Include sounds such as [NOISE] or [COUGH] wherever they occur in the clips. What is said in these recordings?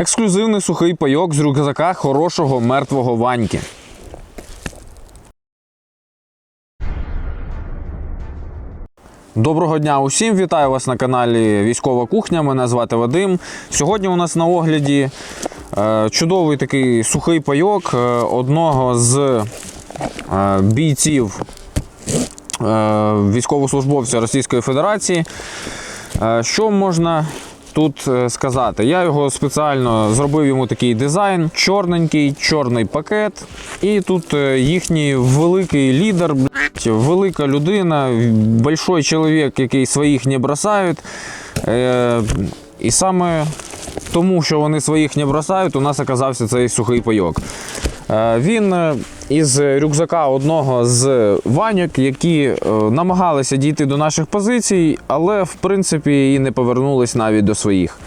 Ексклюзивний сухий пайок з рюкзака хорошого мертвого ваньки. Доброго дня усім! Вітаю вас на каналі Військова Кухня. Мене звати Вадим. Сьогодні у нас на огляді е, чудовий такий сухий пайок е, одного з е, бійців військовослужбовця Російської Федерації. Що можна тут е, сказати? Я його спеціально зробив йому такий дизайн: чорненький, чорний пакет. І тут е, їхній великий лідер, велика людина, большой чоловік, який своїх не бросають. Е, І саме тому, що вони своїх не бросають, у нас оказався цей сухий пайок. Е, Він е, із рюкзака одного з ваньок, які е, намагалися дійти до наших позицій, але в принципі і не повернулись навіть до своїх.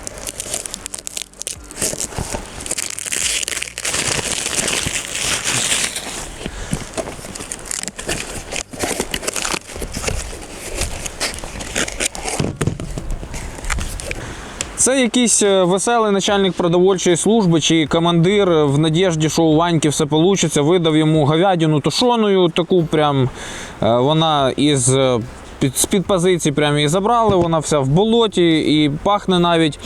Це якийсь е, веселий начальник продовольчої служби чи командир в надіжді, що у Ваньки все вийде, видав йому говядину тушоною, таку прям е, вона із е, під, з-під позиції прям її забрали, вона вся в болоті і пахне навіть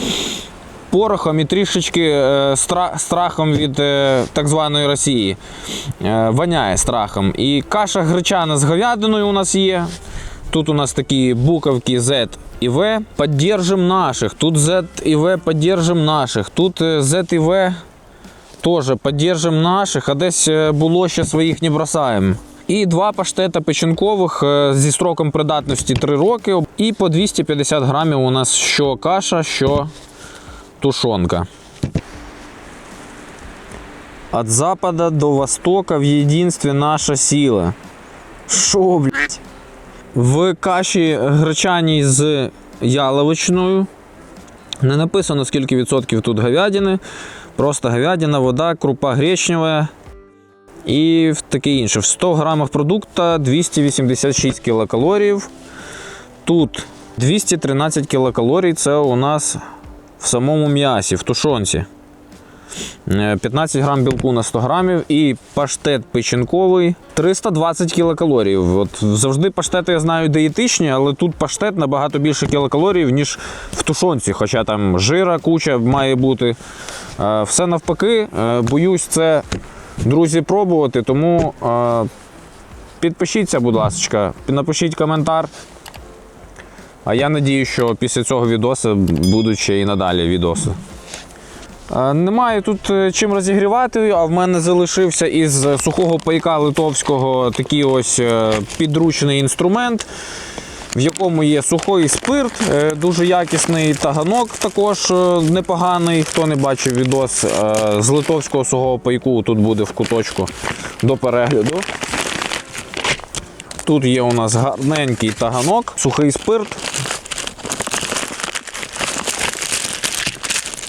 порохом і трішечки е, стра- страхом від е, так званої Росії. Е, Воняє страхом. І каша гречана з говядиною у нас є. Тут у нас такі буковки Z і V. Поддержим наших. Тут Z і V поддержим наших. Тут е, Z і V теж поддержим наших, а десь е, було ще своїх не бросаємо. І два паштета печінкових е, зі строком придатності 3 роки. І по 250 грамів у нас що каша, що тушонка. От запада до востока в єдинстві наша сила. Шо, блядь? В каші гречаній з яловичною. Не написано, скільки відсотків тут говядини. Просто говядина, вода, крупа гречнева і таке інше. В 100 грамах продукту 286 кілокалорій. Тут 213 кілокалорій це у нас в самому м'ясі, в тушонці. Е, 15 грам білку на 100 грамів і паштет печінковий 320 кілокалорій. От завжди паштети я знаю дієтичні, але тут паштет набагато більше кілокалорій, ніж в тушонці. Хоча там жира куча має бути. Е, Все навпаки, Е, боюсь це, друзі, пробувати. Тому е, підпишіться, будь ласка, напишіть коментар. А я надію, що після цього відосу будуть ще і надалі відоси. Е, Немає тут е, чим розігрівати, а в мене залишився із сухого пайка литовського такий ось е, підручний інструмент, в якому є сухий спирт, дуже якісний таганок, також непоганий. Хто не бачив відос з литовського сухого пайку, тут буде в куточку до перегляду. Тут є у нас гарненький таганок, сухий спирт.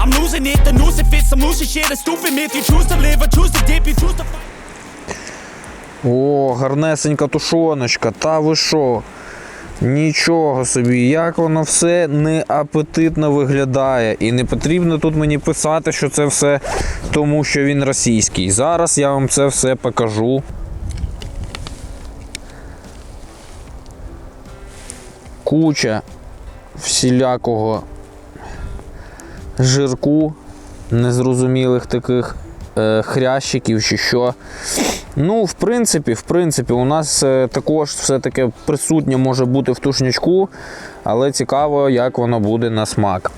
I'm losing it, the noose it fits. Some loose shit, a stupid myth. You choose to live or choose to dip. You choose to. О, гарнесенька тушоночка, та ви що? Нічого собі, як воно все неапетитно виглядає. І не потрібно тут мені писати, що це все тому, що він російський. Зараз я вам це все покажу. Куча всілякого жирку, незрозумілих таких е, хрящиків чи що. Ну, в принципі, в принципі, у нас е, також все-таки присутнє може бути в тушнячку, але цікаво, як воно буде на смак.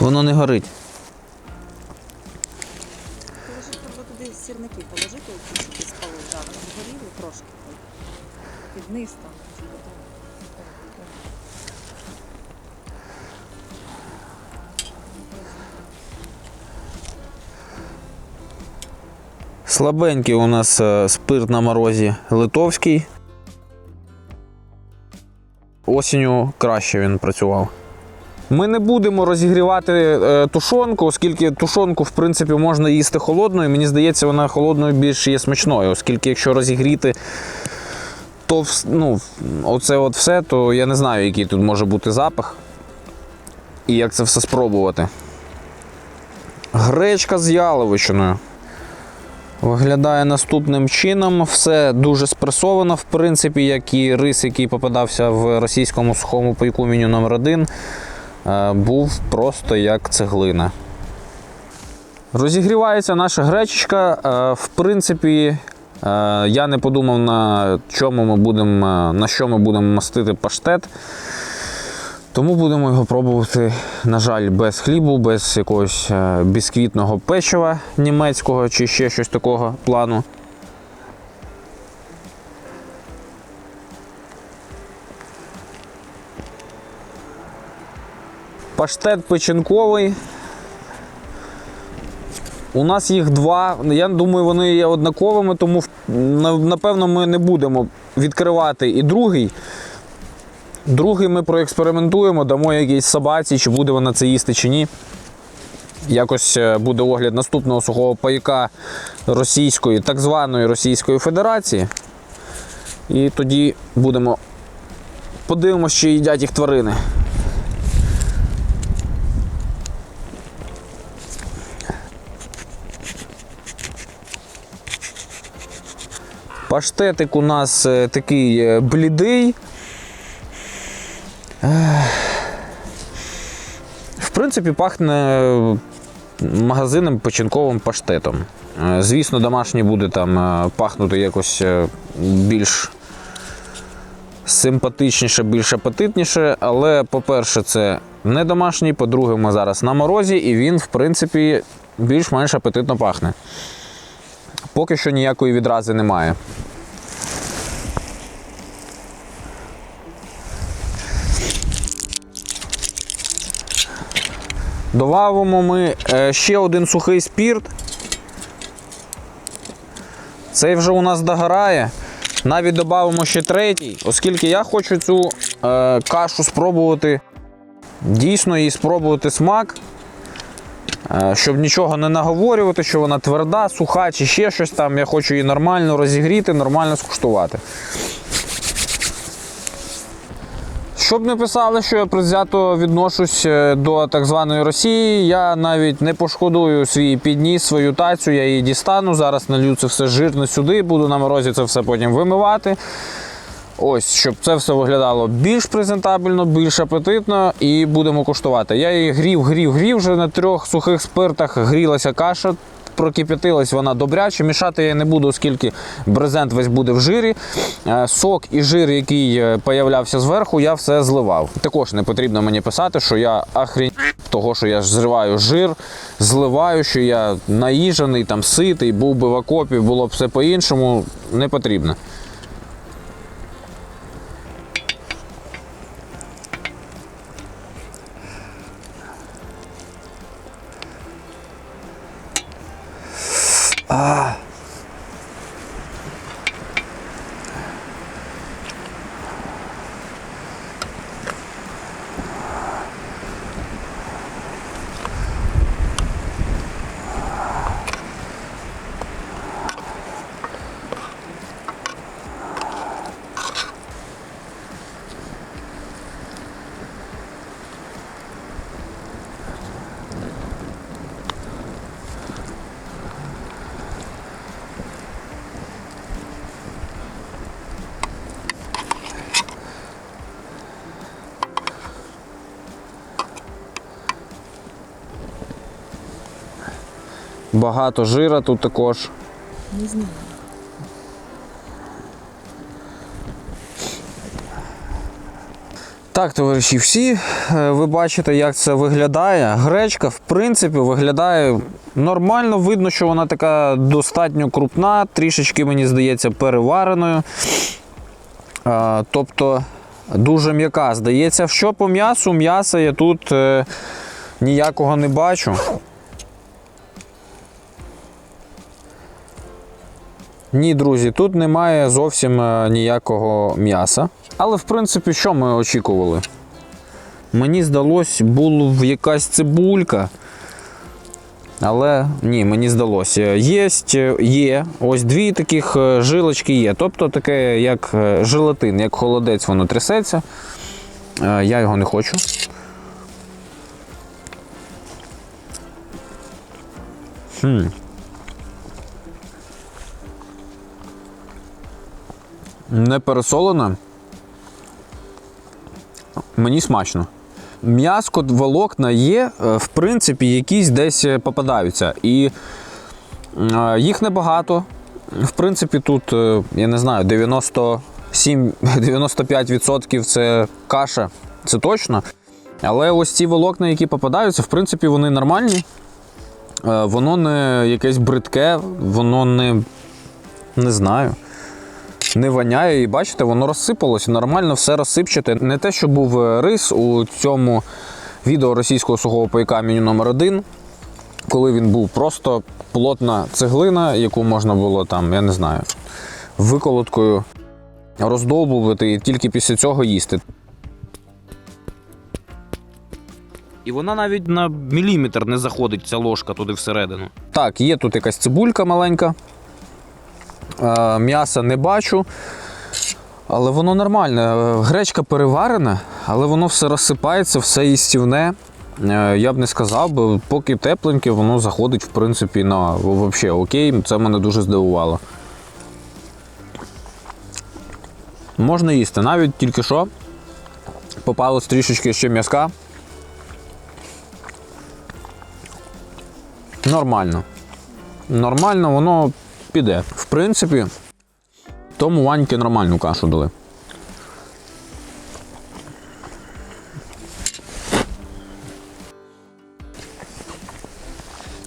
Воно не горить. Слабенький у нас е, спирт на морозі литовський. Осінню краще він працював. Ми не будемо розігрівати е, тушонку, оскільки тушонку, в принципі, можна їсти холодною. Мені здається, вона холодною більш є смачною, оскільки якщо розігріти, то ну, оце от все, то я не знаю, який тут може бути запах і як це все спробувати. Гречка з яловичиною. Виглядає наступним чином. Все дуже спресовано, в принципі, як і рис, який попадався в російському сухому пайку меню номер 1 був просто як цеглина. Розігрівається наша гречечка. Е, В принципі, е, я не подумав, на чому ми будемо, е, на що ми будемо мастити паштет. Тому будемо його пробувати, на жаль, без хлібу, без якогось е, бісквітного печива німецького чи ще щось такого плану. Паштет печінковий. У нас їх два. Я думаю, вони є однаковими, тому напевно ми не будемо відкривати і другий. Другий ми проекспериментуємо, дамо якійсь собаці, чи буде вона це їсти, чи ні. Якось е, буде огляд наступного сухого пайка Російської, так званої Російської Федерації. І тоді будемо подивимося, чи їдять їх тварини. Паштетик у нас е, такий е, блідий. Принципі, пахне магазинним печінковим паштетом. Е, Звісно, домашній буде там е, пахнути якось е, більш симпатичніше, більш апетитніше. Але, по-перше, це не домашній, по-друге, ми зараз на морозі, і він, в принципі, більш-менш апетитно пахне. Поки що ніякої відрази немає. Добавимо ми е, ще один сухий спірт. Цей вже у нас догорає. Навіть додамо ще третій, оскільки я хочу цю е, кашу спробувати дійсно їй спробувати смак, е, щоб нічого не наговорювати, що вона тверда, суха чи ще щось там. Я хочу її нормально розігріти, нормально скуштувати. Щоб не писали, що я предвзято відношусь е, до так званої Росії, я навіть не пошкодую свій підніс, свою тацю, я її дістану. Зараз налью це все жирно сюди, буду на морозі це все потім вимивати. Ось, щоб це все виглядало більш презентабельно, більш апетитно і будемо куштувати. Я її грів, грів, грів вже на трьох сухих спиртах грілася каша. Прокип'ятилась вона добряче, мішати я не буду, оскільки брезент весь буде в жирі. Е, Сок і жир, який е, появлявся зверху, я все зливав. Також не потрібно мені писати, що я ахрінь того, що я зриваю жир, зливаю, що я наїжений, там ситий, був би в окопі, було б все по-іншому. Не потрібно. Ah. Багато жира тут також. Не знаю. Так, товариші, всі е, ви бачите, як це виглядає. Гречка, в принципі, виглядає нормально. Видно, що вона така достатньо крупна, трішечки, мені здається, перевареною. Тобто дуже м'яка здається. Що по м'ясу? М'яса я тут е, ніякого не бачу. Ні, друзі, тут немає зовсім е, ніякого м'яса. Але в принципі, що ми очікували? Мені здалось, була якась цибулька. Але ні, мені здалося. Єсть, е, є. Ось дві таких е, жилочки є. Тобто таке, як е, желатин, як холодець, воно трясеться. Е, Я його не хочу. Хм. Не пересолене. Мені смачно. М'яско, волокна є, е, в принципі, якісь десь е, попадаються. І е, їх небагато. В принципі, тут, я не знаю, 97-95% [LAUGHS] це каша, це точно. Але ось ці волокна, які попадаються, в принципі, вони нормальні. Воно не якесь бридке, воно не, не знаю не воняє, і бачите, воно розсипалося, нормально все розсипчате. Не те, що був е, рис у цьому відео російського сухого пайка меню номер 1 коли він був просто плотна цеглина, яку можна було там, я не знаю, виколоткою роздовбувати і тільки після цього їсти. І вона навіть на міліметр не заходить ця ложка туди всередину. Так, є тут якась цибулька маленька. Е, М'яса не бачу. Але воно нормальне. Е, Гречка переварена, але воно все розсипається, все їстівне. Е, Я б не сказав, бо поки тепленьке, воно заходить, в принципі, на взагалі окей. Це мене дуже здивувало. Можна їсти. Навіть тільки що попалось трішечки ще м'язка. Нормально. Нормально, воно піде. В принципі, тому Ваньки нормальну кашу дали.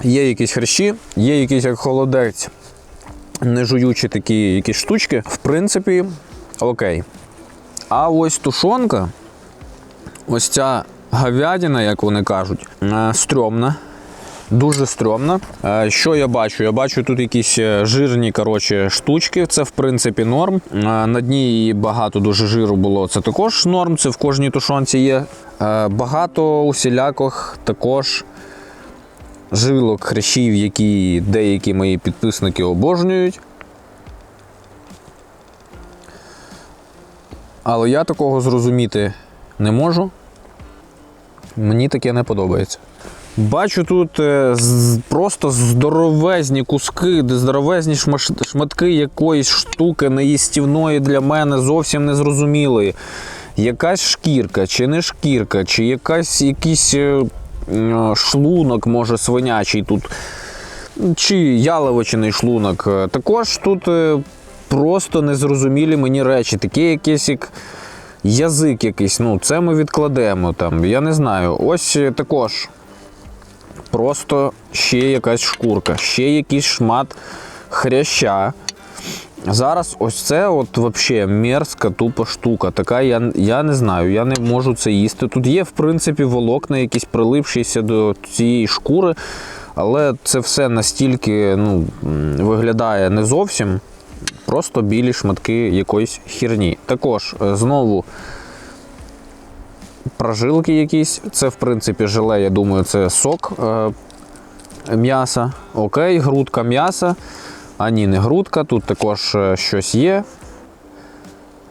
Є якісь хрящі, є якийсь як холодець, не жуючі такі якісь штучки. В принципі, окей. А ось тушонка, ось ця говядина, як вони кажуть, е, стрьомна. Дуже стрьомно. Е, Що я бачу? Я бачу тут якісь е, жирні коротше, штучки. Це в принципі норм. Е, На дні її багато дуже жиру було. Це також норм. Це в кожній тушонці є. Багато усіляких також жилок, хрящів, які деякі мої підписники обожнюють. Але я такого зрозуміти не можу. Мені таке не подобається. Бачу тут е, просто здоровезні куски, здоровезні шматки якоїсь штуки неїстівної для мене зовсім незрозумілої. Якась шкірка, чи не шкірка, чи якась якийсь е, шлунок, може, свинячий тут, чи яловичний шлунок. Е, Також тут е, просто незрозумілі мені речі, такі якісь як язик якийсь. Ну, це ми відкладемо там. Я не знаю. Ось е, також просто ще якась шкурка, ще якийсь шмат хряща. Зараз ось це от вообще мерзка тупа штука. Така я, я не знаю, я не можу це їсти. Тут є, в принципі, волокна, якісь прилипшіся до цієї шкури, але це все настільки ну, виглядає не зовсім. Просто білі шматки якоїсь хірні. Також е, знову прожилки якісь. Це, в принципі, желе, я думаю, це сок е, м'яса. Окей, грудка м'яса. А ні, не грудка, тут також е, щось є.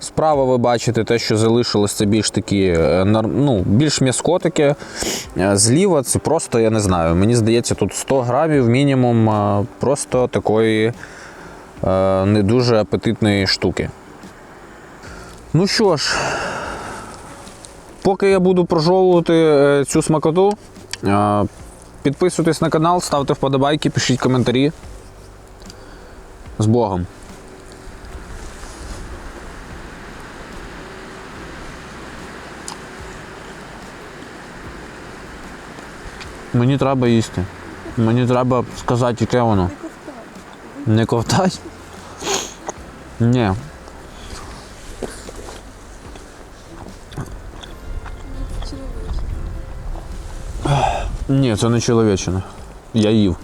Справа ви бачите те, що залишилось, це більш такі, е, ну, більш м'яско. Е, Зліва це просто, я не знаю, мені здається, тут 100 грамів мінімум просто такої не дуже апетитної штуки. Ну що ж, поки я буду прожовувати е, цю смакоту, е, підписуйтесь на канал, ставте вподобайки, пишіть коментарі. З Богом. Мені треба їсти. Мені треба сказати, яке воно. Не ковтать? Ні. Ні, це не чоловічина. Я їв.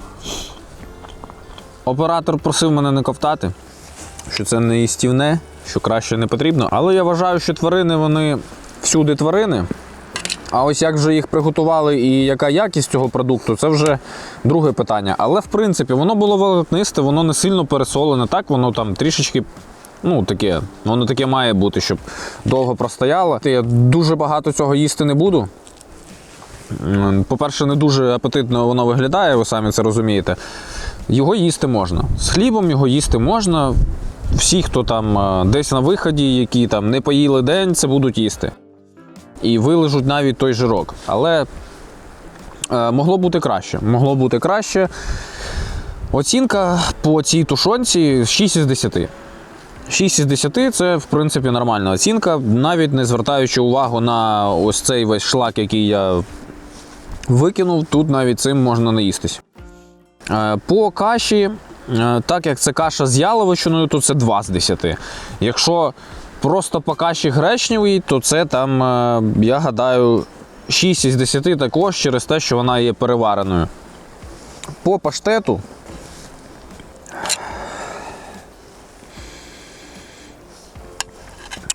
Оператор просив мене не ковтати. що це не істівне, що краще не потрібно. Але я вважаю, що тварини вони всюди тварини. А ось як вже їх приготували і яка якість цього продукту, це вже друге питання. Але в принципі воно було волокнисте, воно не сильно пересолене. Так, воно там трішечки. Ну, таке, воно таке має бути, щоб довго простояло. Я дуже багато цього їсти не буду. По-перше, не дуже апетитно воно виглядає, ви самі це розумієте. Його їсти можна. З хлібом його їсти можна. Всі, хто там е, десь на виході, які там не поїли день, це будуть їсти. І вилежуть навіть той жирок. Але е, могло бути краще. Могло бути краще. Оцінка по цій тушонці 6 із 10. 6 із 10 це, в принципі, нормальна оцінка, навіть не звертаючи увагу на ось цей весь шлак, який я викинув, тут навіть цим можна наїстись. Е, По каші, е, так як це каша з яловичиною, то це 2 з 10. Якщо просто по каші гречневій, то це там, е, я гадаю, 6 із 10 також через те, що вона є перевареною. По паштету.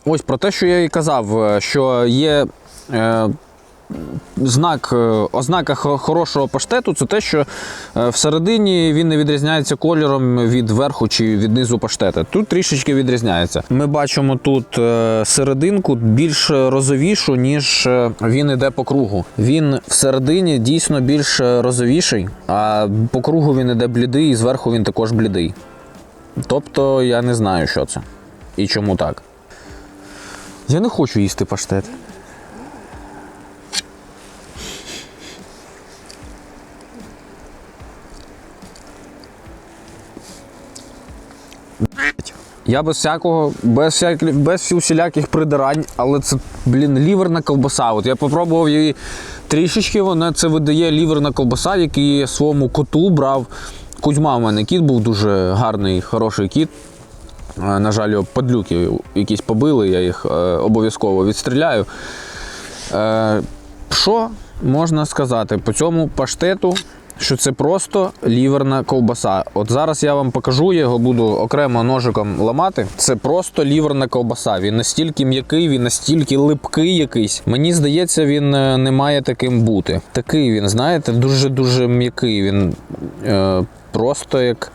Ось про те, що я і казав, що є знак, е, ознака хорошого паштету це те, що е, всередині він не відрізняється кольором від верху чи від низу паштета. Тут трішечки відрізняється. Ми бачимо тут е, серединку більш розовішу, ніж він іде по кругу. Він всередині дійсно більш розовіший, а по кругу він іде блідий, і зверху він також блідий. Тобто я не знаю, що це і чому так. Я не хочу їсти паштет. Я без всякого, без всяких, без усіляких придирань, але це, блін, ліверна ковбаса. От я попробував її трішечки, вона це видає ліверна ковбаса, який я своєму коту брав. Кузьма в мене кіт був дуже гарний, хороший кіт. Е, На жаль, його падлюки якісь побили, я їх е, обов'язково відстріляю. Е, Що можна сказати по цьому паштету? Що це просто ліверна ковбаса. От зараз я вам покажу, я його буду окремо ножиком ламати. Це просто ліверна ковбаса. Він настільки м'який, він настільки липкий якийсь. Мені здається, він е, не має таким бути. Такий він, знаєте, дуже-дуже м'який. Він е, просто як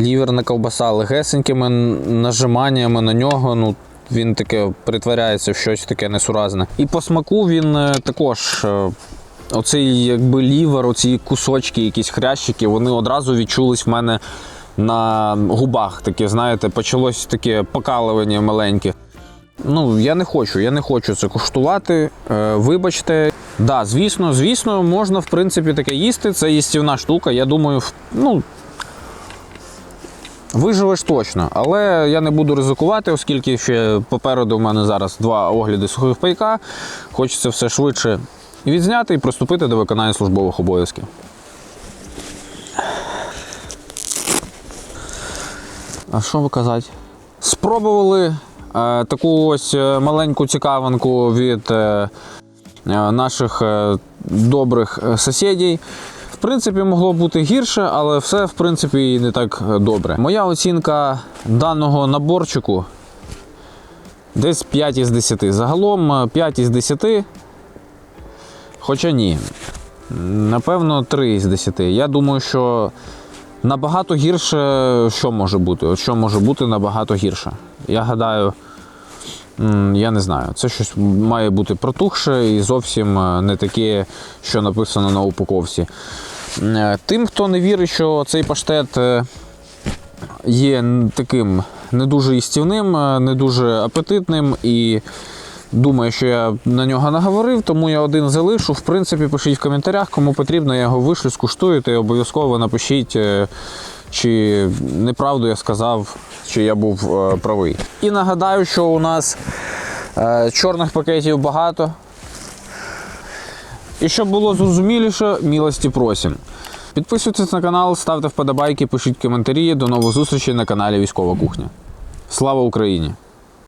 ліверна ковбаса легесенькими нажиманнями на нього. Ну, він таке притворяється в щось таке несуразне. І по смаку він е, також. Оцей якби лівер, оці кусочки, якісь хрящики, вони одразу відчулись в мене на губах. Таке, знаєте, почалось таке покалування маленьке. Ну, я не хочу, я не хочу це куштувати. Е, вибачте. Да, звісно, звісно, можна в принципі таке їсти. Це їстівна штука. Я думаю, ну, Виживеш точно, але я не буду ризикувати, оскільки ще попереду в мене зараз два огляди сухих пайка. Хочеться все швидше відзняти і приступити до виконання службових обов'язків. А що ви казати? Спробували е, таку ось е, маленьку цікавинку від е, е, наших е, добрих е, сусідів. В принципі, могло бути гірше, але все в принципі і не так добре. Моя оцінка даного наборчику десь 5 із 10. Загалом е, 5 із 10. Хоча ні. Напевно, 3 із 10. Я думаю, що набагато гірше що може бути? От що може бути набагато гірше? Я гадаю. Я не знаю. Це щось має бути протухше і зовсім е, не таке, що написано на упаковці. Е, Тим, хто не вірить, що цей паштет е, є таким не дуже їстівним, е, не дуже апетитним і думає, що я на нього наговорив, тому я один залишу. В принципі, пишіть в коментарях, кому потрібно, я його вишлю, скуштуєте обов'язково напишіть, е, чи неправду я сказав, чи я був е, правий. І нагадаю, що у нас е, чорних пакетів багато. І щоб було зрозуміліше, милості просім. Підписуйтесь на канал, ставте вподобайки, пишіть коментарі. До нових зустрічей на каналі Військова Кухня. Слава Україні!